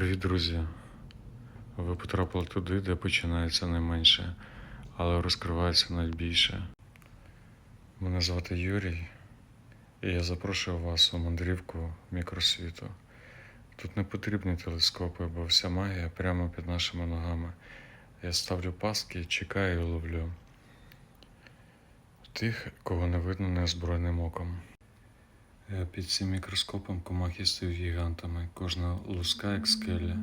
Привіт, друзі! Ви потрапили туди, де починається найменше, але розкривається найбільше. Мене звати Юрій, і я запрошую вас у мандрівку мікросвіту. Тут не потрібні телескопи, бо вся магія прямо під нашими ногами. Я ставлю пастки, чекаю і ловлю. Тих, кого не видно неозброєним оком. Під цим мікроскопом комахи стають гігантами. Кожна луска як скеля,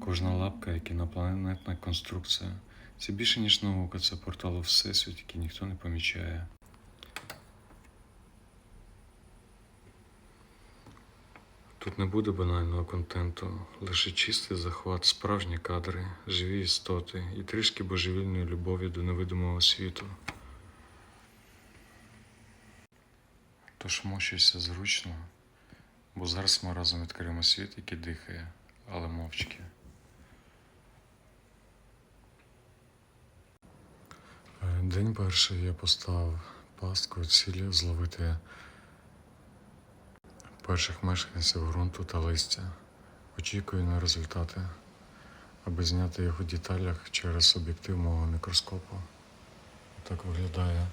кожна лапка як інопланетна конструкція. Це більше, ніж наука, це портал у всесвіт, який ніхто не помічає. Тут не буде банального контенту, лише чистий захват, справжні кадри, живі істоти і трішки божевільної любові до невидимого світу. Тож мощуйся зручно, бо зараз ми разом відкриємо світ, який дихає, але мовчки. Е, День перший я поставив пастку цілі зловити перших мешканців ґрунту та листя. Очікую на результати, аби зняти їх у деталях через об'єктив мого мікроскопу. Так виглядає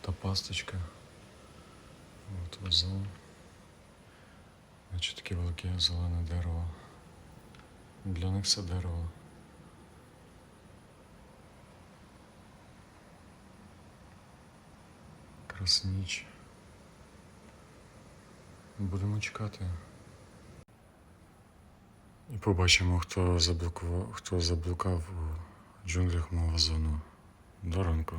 та пасточка. От вазон. Значить таке велике зелене дерево. Для них це дерево. Якраз ніч. Будемо чекати. І побачимо, хто заблокував, хто заблукав у джунглях мого зону. До ранку.